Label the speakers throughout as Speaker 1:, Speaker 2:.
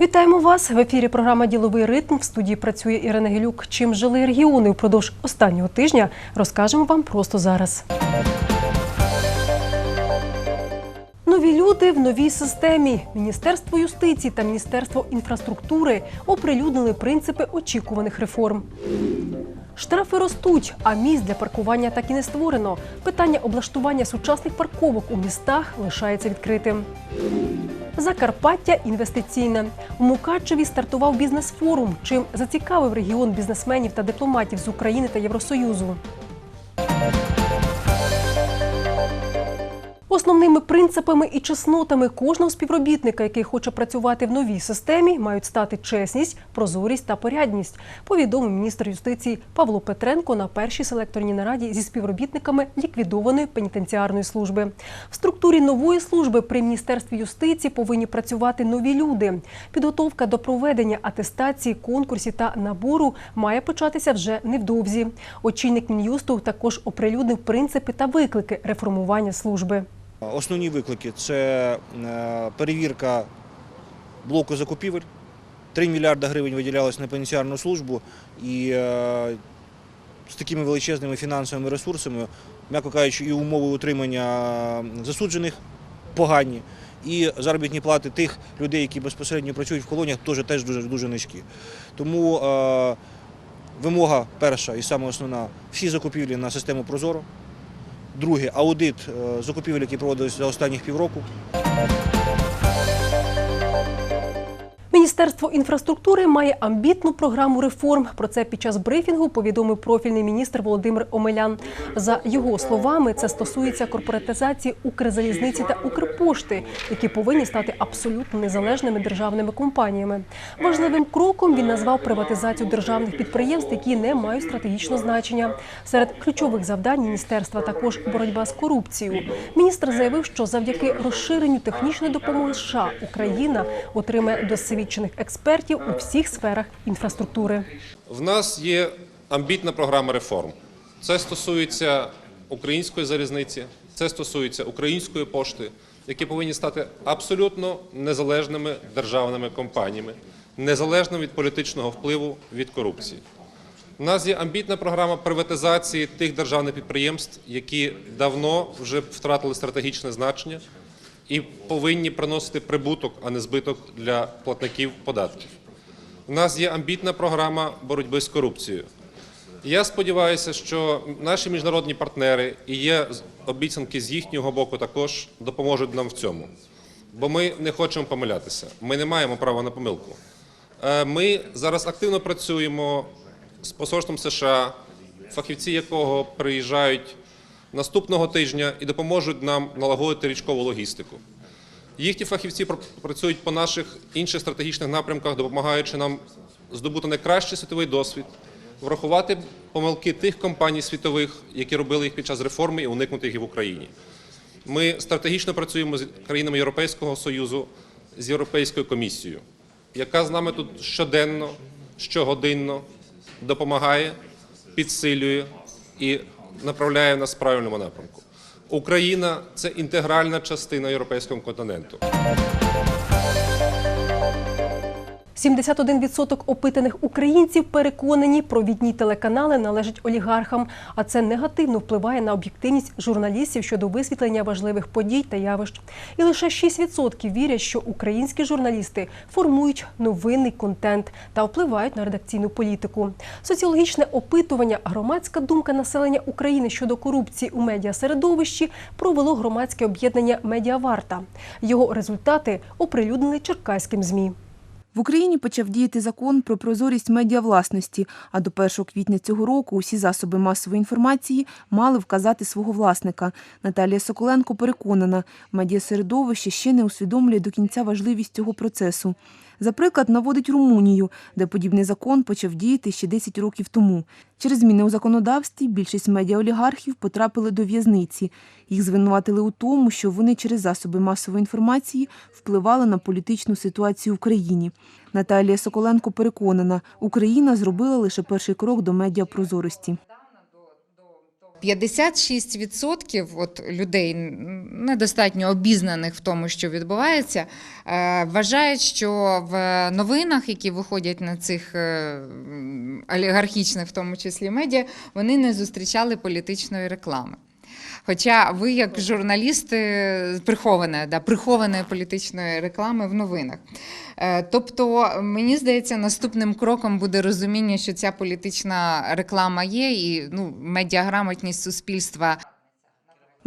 Speaker 1: Вітаємо вас в ефірі. Програма Діловий ритм в студії працює Ірина Гелюк. Чим жили регіони впродовж останнього тижня, розкажемо вам просто зараз. Нові люди в новій системі. Міністерство юстиції та Міністерство інфраструктури оприлюднили принципи очікуваних реформ. Штрафи ростуть, а місць для паркування так і не створено. Питання облаштування сучасних парковок у містах лишається відкритим. Закарпаття інвестиційне. У Мукачеві стартував бізнес-форум, чим зацікавив регіон бізнесменів та дипломатів з України та Євросоюзу. Основними принципами і чеснотами кожного співробітника, який хоче працювати в новій системі, мають стати чесність, прозорість та порядність. Повідомив міністр юстиції Павло Петренко на першій селекторній нараді зі співробітниками ліквідованої пенітенціарної служби. В структурі нової служби при міністерстві юстиції повинні працювати нові люди. Підготовка до проведення атестації, конкурсів та набору має початися вже невдовзі. Очільник мін'юсту також оприлюднив принципи та виклики реформування служби.
Speaker 2: Основні виклики це е, перевірка блоку закупівель. 3 мільярди гривень виділялось на пенітенціарну службу і е, з такими величезними фінансовими ресурсами, м'яко кажучи, і умови утримання засуджених погані, і заробітні плати тих людей, які безпосередньо працюють в колоніях, теж, теж дуже, дуже низькі. Тому е, вимога перша і саме основна всі закупівлі на систему Прозоро. Друге аудит е, закупівель, які проводились за останніх півроку.
Speaker 1: Міністерство інфраструктури має амбітну програму реформ. Про це під час брифінгу повідомив профільний міністр Володимир Омелян. За його словами, це стосується корпоратизації Укрзалізниці та Укрпошти, які повинні стати абсолютно незалежними державними компаніями. Важливим кроком він назвав приватизацію державних підприємств, які не мають стратегічного значення. Серед ключових завдань міністерства також боротьба з корупцією. Міністр заявив, що завдяки розширенню технічної допомоги США Україна отримає досвідчених експертів у всіх сферах інфраструктури.
Speaker 3: В нас є амбітна програма реформ. Це стосується української залізниці, це стосується української пошти, які повинні стати абсолютно незалежними державними компаніями, незалежними від політичного впливу від корупції. У нас є амбітна програма приватизації тих державних підприємств, які давно вже втратили стратегічне значення і повинні приносити прибуток, а не збиток для платників податків. У нас є амбітна програма боротьби з корупцією. Я сподіваюся, що наші міжнародні партнери і є обіцянки з їхнього боку також допоможуть нам в цьому. Бо ми не хочемо помилятися. Ми не маємо права на помилку. Е, Ми зараз активно працюємо з посольством США, фахівці якого приїжджають наступного тижня і допоможуть нам налагодити річкову логістику. Їхні фахівці пр- працюють по наших інших стратегічних напрямках, допомагаючи нам здобути найкращий світовий досвід, врахувати помилки тих компаній світових, які робили їх під час реформи, і уникнути їх в Україні. Ми стратегічно працюємо з країнами Європейського Союзу, з Європейською комісією, яка з нами тут щоденно, щогодинно допомагає, підсилює і направляє нас в правильному напрямку. Україна це інтегральна частина європейського континенту.
Speaker 1: 71% опитаних українців переконані, провідні телеканали належать олігархам, а це негативно впливає на об'єктивність журналістів щодо висвітлення важливих подій та явищ. І лише 6% вірять, що українські журналісти формують новинний контент та впливають на редакційну політику. Соціологічне опитування Громадська думка населення України щодо корупції у медіасередовищі провело громадське об'єднання Медіаварта. Його результати оприлюднили черкаським змі.
Speaker 4: В Україні почав діяти закон про прозорість медіавласності, а до 1 квітня цього року усі засоби масової інформації мали вказати свого власника. Наталія Соколенко переконана, медіасередовище ще не усвідомлює до кінця важливість цього процесу. За приклад наводить Румунію, де подібний закон почав діяти ще 10 років тому. Через зміни у законодавстві більшість медіаолігархів потрапили до в'язниці. Їх звинуватили у тому, що вони через засоби масової інформації впливали на політичну ситуацію в країні. Наталія Соколенко переконана, Україна зробила лише перший крок до медіапрозорості.
Speaker 5: 56% от людей недостатньо обізнаних в тому, що відбувається, е, вважають, що в новинах, які виходять на цих е, олігархічних, в тому числі медіа, вони не зустрічали політичної реклами. Хоча ви, як журналісти, приховане да, прихованої політичної реклами в новинах. Е, Тобто, мені здається, наступним кроком буде розуміння, що ця політична реклама є, і ну, медіаграмотність суспільства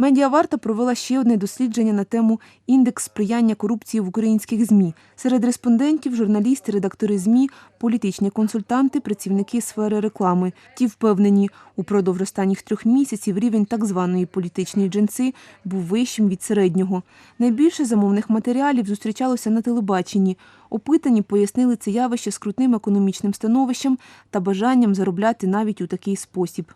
Speaker 4: Медіаварта провела ще одне дослідження на тему індекс сприяння корупції в українських ЗМІ. Серед респондентів журналісти, редактори ЗМІ, політичні консультанти, працівники сфери реклами. Ті впевнені, упродовж останніх трьох місяців рівень так званої політичної джинси був вищим від середнього. Найбільше замовних матеріалів зустрічалося на телебаченні. Опитані пояснили це явище скрутним економічним становищем та бажанням заробляти навіть у такий спосіб.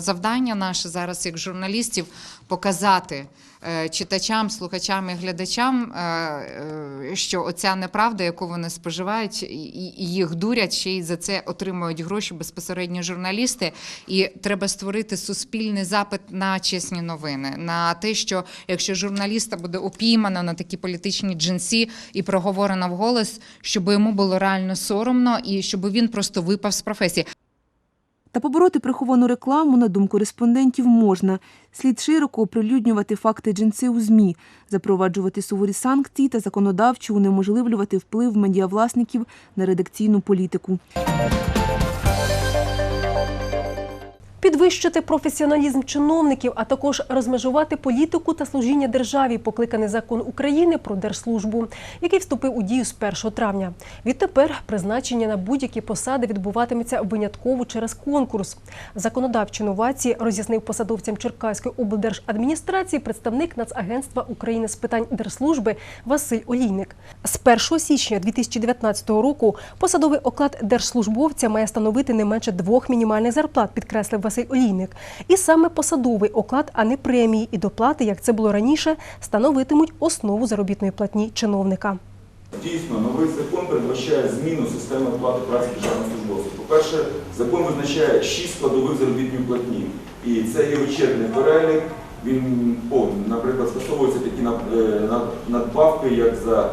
Speaker 5: Завдання наше зараз, як журналістів, показати е, читачам, слухачам і глядачам, е, е, що оця неправда, яку вони споживають, і- їх дурять, ще й за це отримують гроші безпосередньо журналісти. І треба створити суспільний запит на чесні новини, на те, що якщо журналіста буде упіймано на такі політичні джинсі і проговорено вголос, щоб йому було реально соромно і щоб він просто випав з професії.
Speaker 4: Та побороти приховану рекламу, на думку респондентів, можна. Слід широко оприлюднювати факти джинси у ЗМІ, запроваджувати суворі санкції та законодавчо унеможливлювати вплив медіавласників на редакційну політику.
Speaker 1: Підвищити професіоналізм чиновників, а також розмежувати політику та служіння державі, покликаний закон України про держслужбу, який вступив у дію з 1 травня. Відтепер призначення на будь-які посади відбуватиметься винятково через конкурс. Законодавчі новації роз'яснив посадовцям Черкаської облдержадміністрації представник Нацагентства України з питань держслужби Василь Олійник. З 1 січня 2019 року посадовий оклад держслужбовця має становити не менше двох мінімальних зарплат, підкреслив Василь Олійник. І саме посадовий оклад, а не премії і доплати, як це було раніше, становитимуть основу заробітної платні чиновника.
Speaker 6: Дійсно, новий закон передбачає зміну системи оплати праці державних службовців. По-перше, закон визначає шість складових заробітної платні. І це є вичерпний перелік. Він повний. Наприклад, скасовуються такі е, надбавки, як за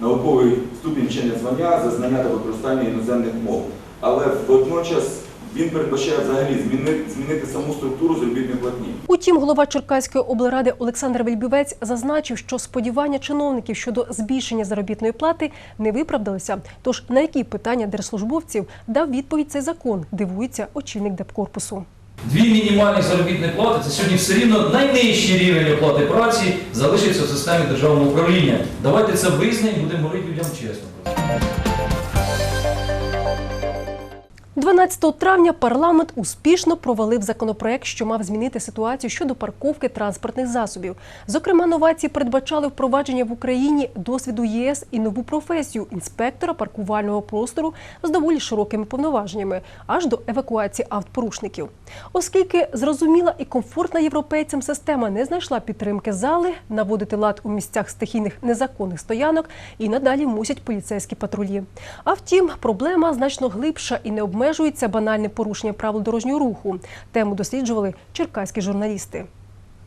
Speaker 6: науковий ступінь вчення звання, за знання та використання іноземних мов. Але водночас він передбачає взагалі змінити, змінити саму структуру заробітної платні.
Speaker 1: Утім, голова Черкаської облради Олександр Вельбівець зазначив, що сподівання чиновників щодо збільшення заробітної плати не виправдалися. Тож на які питання держслужбовців дав відповідь цей закон, дивується очільник депкорпусу.
Speaker 7: Дві мінімальні заробітні плати це сьогодні все рівно найнижчий рівень оплати праці залишиться в системі державного управління. Давайте це визнаємо, будемо говорити людям чесно.
Speaker 1: 12 травня парламент успішно провалив законопроект, що мав змінити ситуацію щодо парковки транспортних засобів. Зокрема, новації передбачали впровадження в Україні досвіду ЄС і нову професію інспектора паркувального простору з доволі широкими повноваженнями, аж до евакуації автопорушників. Оскільки зрозуміла і комфортна європейцям система не знайшла підтримки зали, наводити лад у місцях стихійних незаконних стоянок і надалі мусять поліцейські патрулі. А втім, проблема значно глибша і не обмежується банальним порушенням правил дорожнього руху. Тему досліджували черкаські журналісти.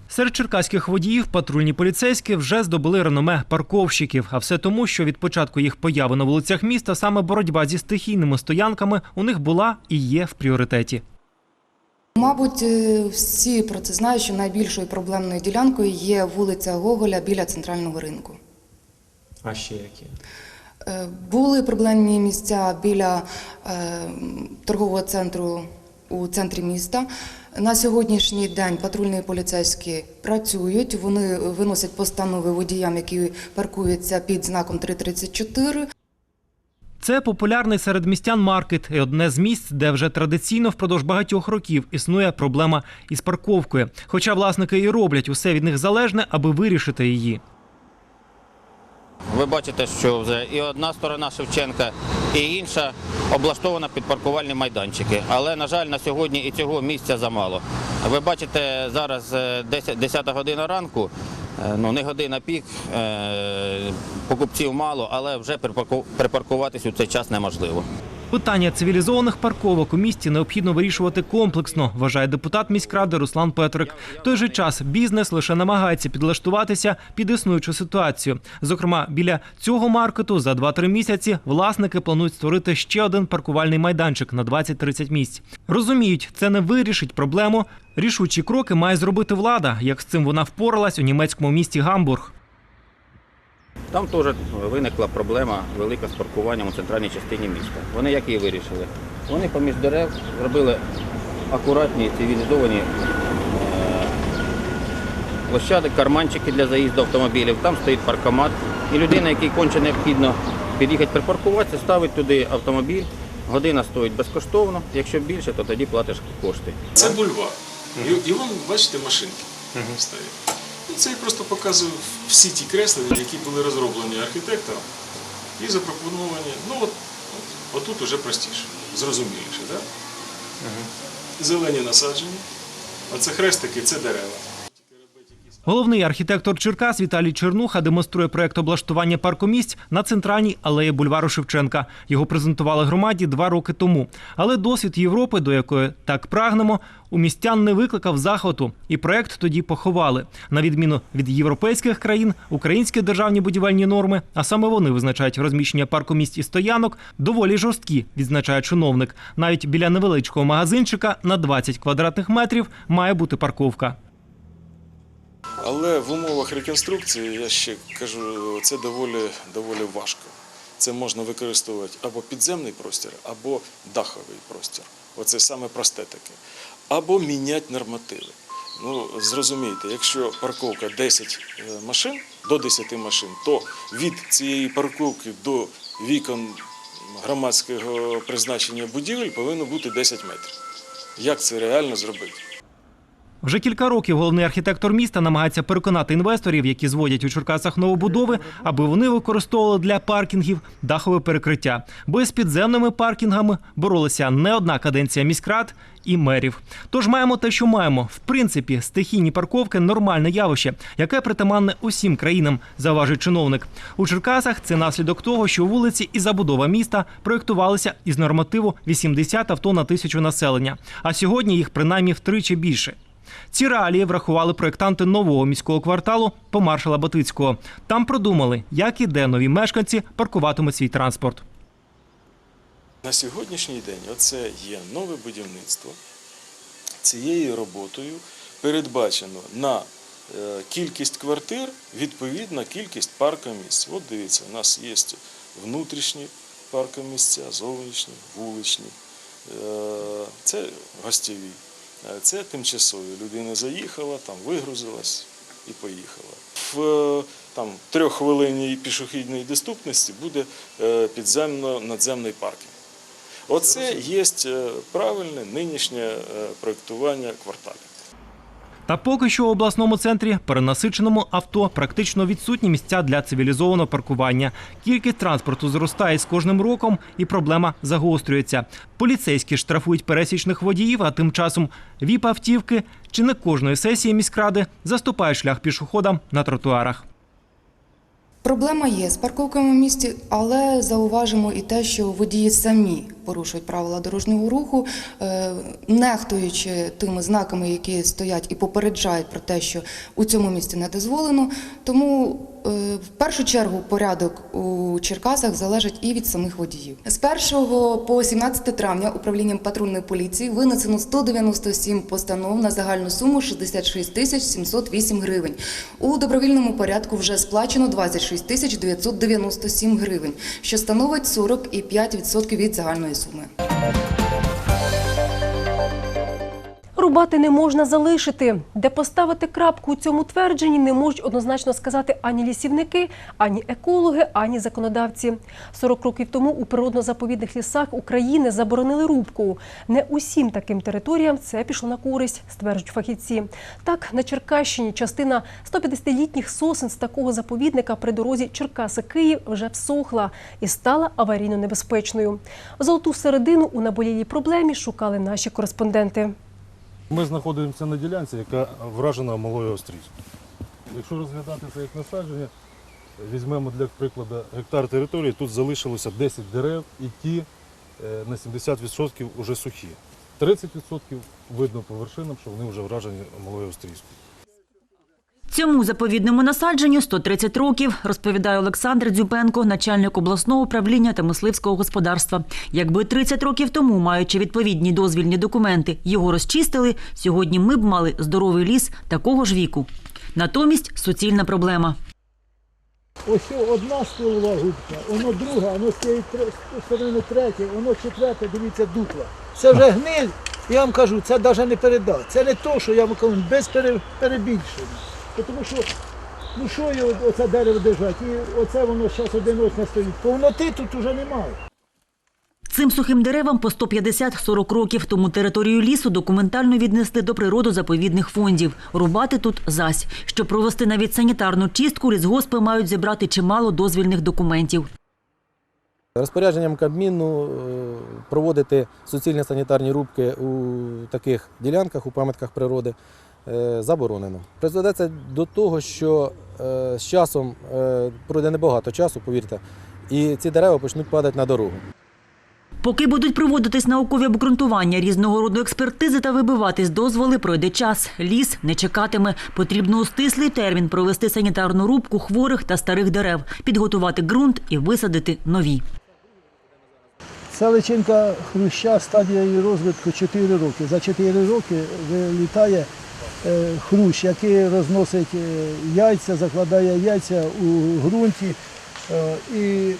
Speaker 8: Серед черкаських водіїв патрульні поліцейські вже здобули реноме парковщиків. А все тому, що від початку їх появи на вулицях міста саме боротьба зі стихійними стоянками у них була і є в пріоритеті.
Speaker 9: Мабуть, е, всі про це знають, що найбільшою проблемною ділянкою є вулиця Гоголя біля центрального ринку.
Speaker 10: А ще які?
Speaker 9: Е, Були проблемні місця біля е, торгового центру у центрі міста. На сьогоднішній день патрульні поліцейські працюють. Вони виносять постанови водіям, які паркуються під знаком 334.
Speaker 8: Це популярний серед містян маркет і одне з місць, де вже традиційно впродовж багатьох років існує проблема із парковкою. Хоча власники і роблять усе від них залежне, аби вирішити її.
Speaker 11: Ви бачите, що вже і одна сторона Шевченка, і інша облаштована під паркувальні майданчики. Але, на жаль, на сьогодні і цього місця замало. Ви бачите, зараз е, 10, 10 година ранку, е, ну не година пік, е, покупців мало, але вже припаркуватись у цей час неможливо.
Speaker 8: Питання цивілізованих парковок у місті необхідно вирішувати комплексно, вважає депутат міськради Руслан Петрик. В той же час бізнес лише намагається підлаштуватися під існуючу ситуацію. Зокрема, біля цього маркету за 2-3 місяці власники планують створити ще один паркувальний майданчик на 20-30 місць. Розуміють, це не вирішить проблему. Рішучі кроки має зробити влада, як з цим вона впоралась у німецькому місті Гамбург.
Speaker 11: Там теж виникла проблема велика з паркуванням у центральній частині міста. Вони як її вирішили? Вони поміж дерев зробили акуратні цивілізовані е, площади, карманчики для заїзду автомобілів. Там стоїть паркомат. І людина, якій конче необхідно під'їхати припаркуватися, ставить туди автомобіль. Година стоїть безкоштовно. Якщо більше, то тоді платиш кошти.
Speaker 12: Це бульвар. І, і вон, бачите, машинки стоять. Це я просто показую всі ті креслення, які були розроблені архітектором і запропоновані. Ну от, от отут уже простіше, зрозуміліше. Да? Зелені насаджені, а це хрестики, це дерева.
Speaker 8: Головний архітектор Черкас Віталій Чернуха демонструє проект облаштування паркомісць на центральній алеї бульвару Шевченка. Його презентували громаді два роки тому. Але досвід Європи, до якої так прагнемо, у містян не викликав захвату, і проект тоді поховали. На відміну від європейських країн, українські державні будівельні норми, а саме вони визначають розміщення паркомісць і стоянок, доволі жорсткі, відзначає чиновник. Навіть біля невеличкого магазинчика на 20 квадратних метрів має бути парковка.
Speaker 12: Але в умовах реконструкції, я ще кажу, це доволі, доволі важко. Це можна використовувати або підземний простір, або даховий простір. Оце саме просте таке. Або міняти нормативи. Ну, зрозумійте, якщо парковка 10 е, машин, до 10 машин, то від цієї парковки до вікон громадського призначення будівель повинно бути 10 метрів. Як це реально зробити?
Speaker 8: Вже кілька років головний архітектор міста намагається переконати інвесторів, які зводять у Черкасах новобудови, аби вони використовували для паркінгів дахове перекриття. Бо з підземними паркінгами боролися не одна каденція міськрад і мерів. Тож маємо те, що маємо. В принципі, стихійні парковки нормальне явище, яке притаманне усім країнам, зауважує чиновник. У Черкасах це наслідок того, що вулиці і забудова міста проєктувалися із нормативу 80 авто на тисячу населення. А сьогодні їх принаймні втричі більше. Ці реалії врахували проєктанти нового міського кварталу по маршала Батицького. Там продумали, як і де нові мешканці паркуватимуть свій транспорт.
Speaker 12: На сьогоднішній день оце є нове будівництво. Цією роботою передбачено на е, кількість квартир відповідна кількість паркомісць. От дивіться, у нас є внутрішні паркомісця, зовнішні, вуличні. Е, Це гостєві. Е, Це тимчасові. Людина заїхала, там вигрузилась і поїхала. В е, там, трьоххвилинній пішохідній доступності буде е, підземно-надземний паркінг. Оце є правильне нинішнє проєктування кварталів.
Speaker 8: Та поки що у обласному центрі, перенасиченому авто, практично відсутні місця для цивілізованого паркування. Кількість транспорту зростає з кожним роком, і проблема загострюється. Поліцейські штрафують пересічних водіїв, а тим часом віп-автівки чи не кожної сесії міськради заступають шлях пішоходам на тротуарах.
Speaker 9: Проблема є з парковками в місті, але зауважимо і те, що водії самі порушують правила дорожнього руху, е, нехтуючи тими знаками, які стоять і попереджають про те, що у цьому місті не дозволено. Тому е, в першу чергу порядок у Черкасах залежить і від самих водіїв. З 1 по 17 травня управлінням патрульної поліції винесено 197 постанов на загальну суму 66 тисяч 708 гривень. У добровільному порядку вже сплачено 26 тисяч 997 гривень, що становить 45% від загальної суми.
Speaker 1: Рубати не можна залишити. Де поставити крапку у цьому твердженні не можуть однозначно сказати ані лісівники, ані екологи, ані законодавці. 40 років тому у природно-заповідних лісах України заборонили рубку. Не усім таким територіям це пішло на користь, стверджують фахівці. Так, на Черкащині частина 150-літніх сосен з такого заповідника при дорозі Черкаси-Київ вже всохла і стала аварійно небезпечною. Золоту середину у наболілій проблемі шукали наші кореспонденти.
Speaker 13: Ми знаходимося на ділянці, яка вражена малою острізкою. Якщо розглядати це як насадження, візьмемо для прикладу гектар території, тут залишилося 10 дерев і ті е, на 70% вже сухі. 30% видно по вершинам, що вони вже вражені малою острізкою.
Speaker 14: Цьому заповідному насадженню 130 років, розповідає Олександр Дзюбенко, начальник обласного управління та мисливського господарства. Якби 30 років тому, маючи відповідні дозвільні документи, його розчистили, сьогодні ми б мали здоровий ліс такого ж віку. Натомість суцільна проблема.
Speaker 15: Ось одна стволова губка, воно друга, воно з цієї сторони третя, воно четверте, дивіться, дупла. Це вже гниль, я вам кажу, це навіть не переда. Це не то, що я вам кажу, без перебільшення. Тому що, ну що його оце дерево держать, і оце воно зараз одиночне стоїть. Повноти тут уже немає.
Speaker 14: Цим сухим деревам по 150-40 років, тому територію лісу документально віднесли до природозаповідних фондів. Рубати тут зась. Щоб провести навіть санітарну чистку, лісгоспи мають зібрати чимало дозвільних документів.
Speaker 16: Розпорядженням Кабміну е, проводити суцільні санітарні рубки у таких ділянках, у пам'ятках природи заборонено. Призведе це до того, що е, з часом е, пройде небагато часу, повірте, і ці дерева почнуть падати на дорогу.
Speaker 14: Поки будуть проводитись наукові обґрунтування різного роду експертизи та вибиватись дозволи, пройде час. Ліс не чекатиме. Потрібно у стислий термін провести санітарну рубку хворих та старих дерев, підготувати ґрунт і висадити нові.
Speaker 15: Це личинка хруща, стадія її розвитку 4 роки. За 4 роки вилітає е, хрущ, який розносить е, яйця, закладає яйця у ґрунті е, і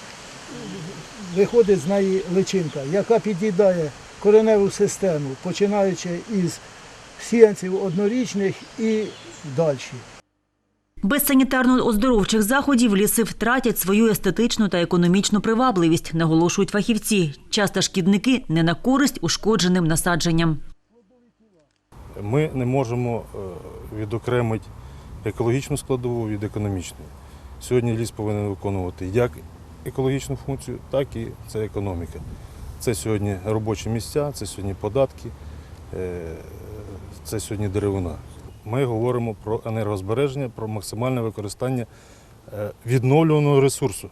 Speaker 15: виходить з неї личинка, яка під'їдає кореневу систему, починаючи із сіянців однорічних і далі.
Speaker 14: Без санітарно-оздоровчих заходів ліси втратять свою естетичну та економічну привабливість, наголошують фахівці. Часто шкідники не на користь ушкодженим насадженням.
Speaker 13: Ми не можемо е, відокремити екологічну складову від економічної. Сьогодні ліс повинен виконувати як екологічну функцію, так і це економіка. Це сьогодні робочі місця, це сьогодні податки, е, це сьогодні деревина. Ми говоримо про енергозбереження, про максимальне використання е, відновлюваного ресурсу,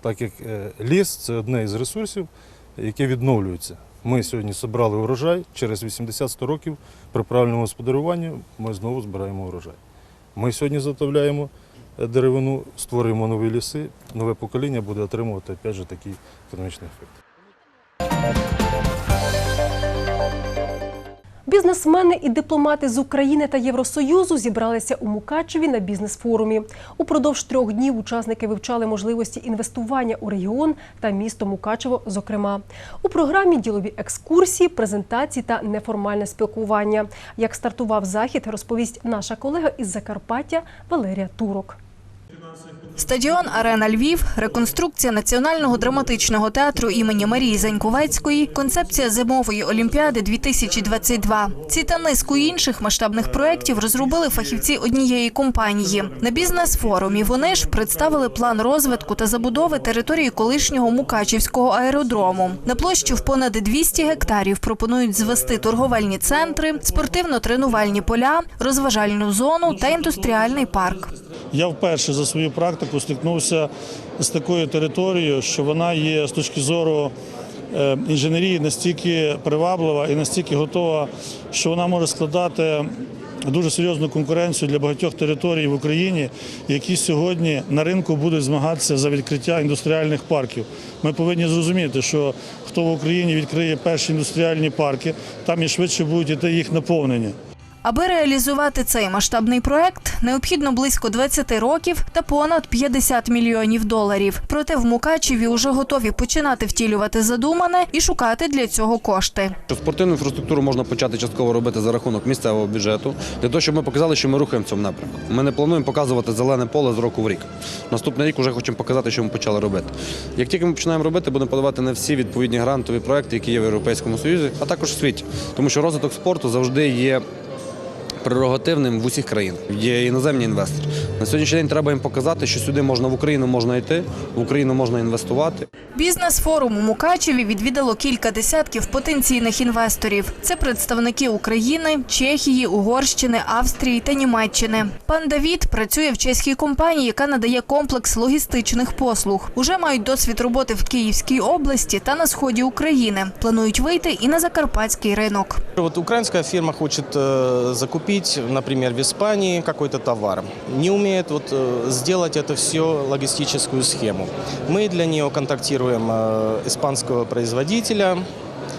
Speaker 13: так як ліс це одне із ресурсів, яке відновлюється. Ми сьогодні зібрали урожай, через 80-100 років при правильному господарюванні ми знову збираємо урожай. Ми сьогодні заготовляємо е, деревину, створюємо нові ліси, нове покоління буде отримувати опять же, такий економічний ефект.
Speaker 1: Бізнесмени і дипломати з України та Євросоюзу зібралися у Мукачеві на бізнес-форумі. Упродовж трьох днів учасники вивчали можливості інвестування у регіон та місто Мукачево. Зокрема, у програмі ділові екскурсії, презентації та неформальне спілкування. Як стартував захід, розповість наша колега із Закарпаття Валерія Турок.
Speaker 17: Стадіон Арена Львів, реконструкція Національного драматичного театру імені Марії Заньковецької, концепція зимової олімпіади 2022. Ці та низку інших масштабних проєктів розробили фахівці однієї компанії. На бізнес-форумі вони ж представили план розвитку та забудови території колишнього Мукачівського аеродрому. На площу в понад 200 гектарів пропонують звести торговельні центри, спортивно-тренувальні поля, розважальну зону та індустріальний парк.
Speaker 18: Я вперше за свою практику стикнувся з такою територією, що вона є з точки зору е, інженерії настільки приваблива і настільки готова, що вона може складати дуже серйозну конкуренцію для багатьох територій в Україні, які сьогодні на ринку будуть змагатися за відкриття індустріальних парків. Ми повинні зрозуміти, що хто в Україні відкриє перші індустріальні парки, там і швидше будуть іти їх наповнення.
Speaker 17: Аби реалізувати цей масштабний проект, необхідно близько 20 років та понад 50 мільйонів доларів. Проте в Мукачеві вже готові починати втілювати задумане і шукати для цього кошти.
Speaker 19: Спортивну інфраструктуру можна почати частково робити за рахунок місцевого бюджету, для того, щоб ми показали, що ми рухаємо в напрямку. Ми не плануємо показувати зелене поле з року в рік. Наступний рік вже хочемо показати, що ми почали робити. Як тільки ми починаємо робити, будемо подавати на всі відповідні грантові проекти, які є в Європейському Союзі, а також в світі. Тому що розвиток спорту завжди є прерогативним в усіх країнах. Є іноземні інвестори. На сьогоднішній день треба їм показати, що сюди можна в Україну можна йти, в Україну можна інвестувати.
Speaker 17: Бізнес-форум у Мукачеві відвідало кілька десятків потенційних інвесторів. Це представники України, Чехії, Угорщини, Австрії та Німеччини. Пан Давід працює в чеській компанії, яка надає комплекс логістичних послуг. Уже мають досвід роботи в Київській області та на сході України. Планують вийти і на закарпатський ринок.
Speaker 20: Вот украинская фирма хочет э, закупить, например, в Испании какой-то товар. Не умеет вот, э, сделать это все логистическую схему. Мы для нее контактируем э, испанского производителя,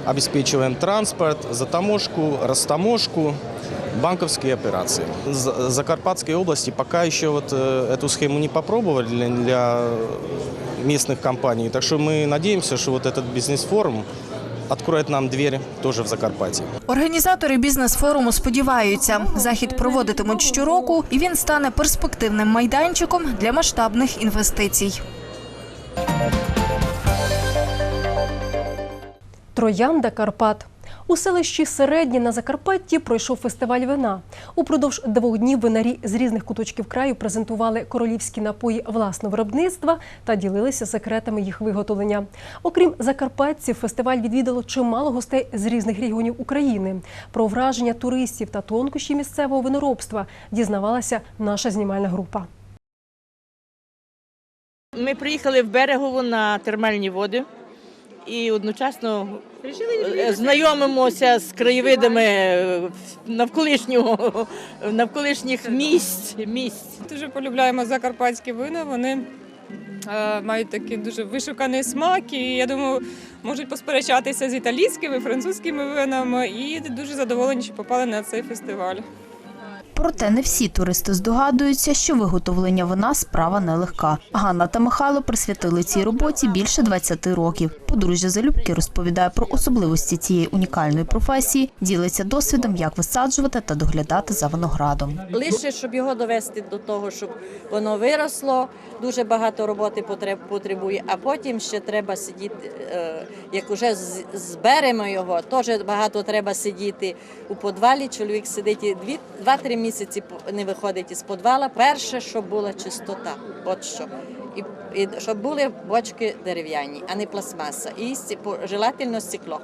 Speaker 20: обеспечиваем транспорт, затаможку, растаможку, банковские операции. З Закарпатской области пока еще вот э, эту схему не попробовали для местных компаний. Так что мы надеемся, что вот этот бизнес-форум откроет нам двері теж в Закарпатті.
Speaker 17: Організатори бізнес-форуму сподіваються, захід проводитимуть щороку, і він стане перспективним майданчиком для масштабних інвестицій.
Speaker 1: Троянда Карпат. У селищі Середнє на Закарпатті пройшов фестиваль вина. Упродовж двох днів винарі з різних куточків краю презентували королівські напої власного виробництва та ділилися секретами їх виготовлення. Окрім закарпатців, фестиваль відвідало чимало гостей з різних регіонів України. Про враження туристів та тонкощі місцевого виноробства дізнавалася наша знімальна група.
Speaker 21: Ми приїхали в Берегово на термальні води і одночасно е, знайомимося з краєвидами е, навколишнього, навколишніх місць. місць.
Speaker 22: Дуже полюбляємо закарпатські вина. Вони е, мають такий дуже вишуканий смак, і я думаю, можуть посперечатися з італійськими, французькими винами, і дуже задоволені, що попали на цей фестиваль.
Speaker 23: Проте не всі туристи здогадуються, що виготовлення вина справа нелегка. Ганна та Михайло присвятили цій роботі більше 20 років. Подружжя залюбки розповідає про особливості цієї унікальної професії, ділиться досвідом, як висаджувати та доглядати за виноградом.
Speaker 24: Лише щоб його довести до того, щоб воно виросло, дуже багато роботи потребує. А потім ще треба сидіти, е, як уже зберемо його, теж багато треба сидіти у подвалі. Чоловік сидить і дві, два-три місяці по- не виходить із подвала. Перше, щоб була чистота, от що. І, і щоб були бочки дерев'яні, а не пластмаса. І желательно стекло.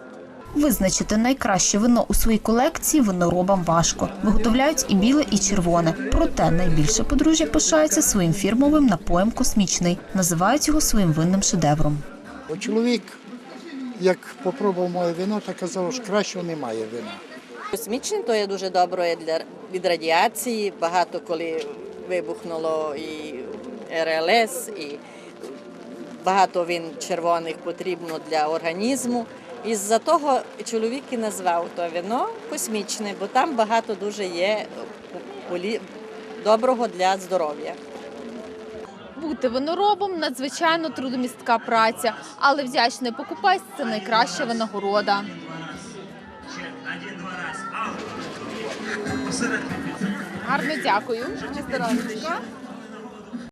Speaker 23: Визначити найкраще вино у своїй колекції виноробам важко. Виготовляють і біле, і червоне. Проте найбільше подружжя пишається своїм фірмовим напоєм космічний. Називають його своїм винним шедевром.
Speaker 25: Чоловік, як попробував моє вино, так казав, що кращого немає вина.
Speaker 24: Космічне то є дуже добре для від радіації. Багато коли вибухнуло і РЛС, і багато він червоних потрібно для організму. І з-за того чоловік і назвав то вино космічне, бо там багато дуже є доброго для здоров'я.
Speaker 26: Бути виноробом надзвичайно трудомістка праця, але вдячний покупець це найкраща винагорода. Гарно дякую.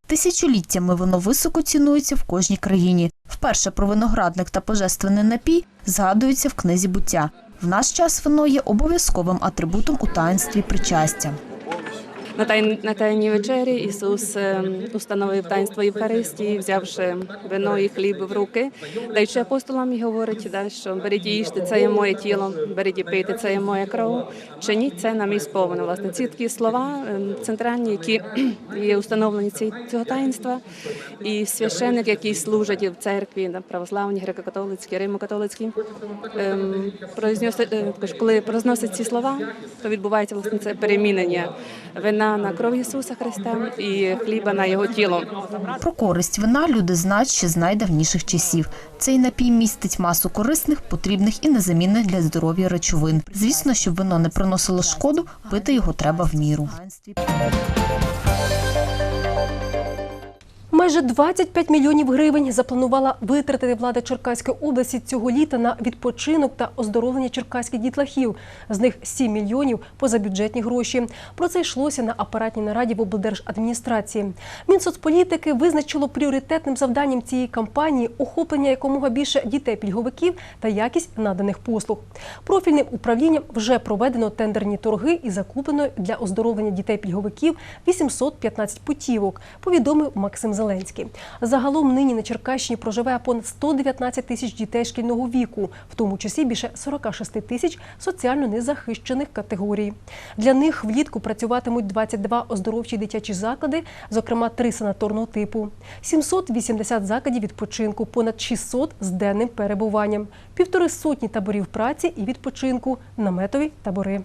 Speaker 23: Тисячоліттями воно високо цінується в кожній країні. Вперше про виноградник та божественний напій згадується в книзі буття. В наш час вино є обов'язковим атрибутом у таїнстві причастя.
Speaker 27: На, тай... на тайній вечері Ісус е, установив таїнство Євхаристії, взявши вино і хліб в руки, даючи апостолам і говорить, да, що беріть і їжте, це є моє тіло, беріть і пийте, це є моя кров. Чиніть це на мій спомин. Власне, ці такі слова е, центральні, які є установлені цього таїнства. І священник, який служить в церкві, да, православній, греко-католицькій, римо-католицькій, ем, е, коли произносить ці слова, то відбувається власне це перемінення вина на кров Ісуса Христа і хліба на його тіло.
Speaker 23: Про користь вина люди знають ще з найдавніших часів. Цей напій містить масу корисних, потрібних і незамінних для здоров'я речовин. Звісно, щоб вино не приносило шкоду, пити його треба в міру.
Speaker 1: Майже 25 мільйонів гривень запланувала витратити влада Черкаської області цього літа на відпочинок та оздоровлення черкаських дітлахів. З них 7 мільйонів позабюджетні гроші. Про це йшлося на апаратній нараді в облдержадміністрації. Мінсоцполітики визначило пріоритетним завданням цієї кампанії охоплення якомога більше дітей-пільговиків та якість наданих послуг. Профільним управлінням вже проведено тендерні торги і закуплено для оздоровлення дітей-пільговиків 815 путівок, повідомив Максим Зеленський. Загалом нині на Черкащині проживає понад 119 тисяч дітей шкільного віку, в тому числі більше 46 тисяч соціально незахищених категорій. Для них влітку працюватимуть 22 оздоровчі дитячі заклади, зокрема три санаторного типу, 780 закладів відпочинку, понад 600 з денним перебуванням, півтори сотні таборів праці і відпочинку, наметові табори.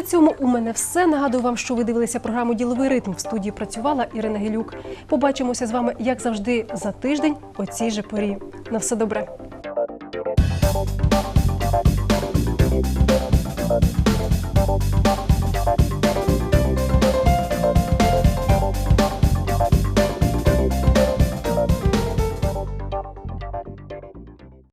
Speaker 1: На цьому у мене все. Нагадую вам, що ви дивилися програму Діловий ритм. В студії працювала Ірина Гелюк. Побачимося з вами, як завжди, за тиждень о цій же порі. На все добре.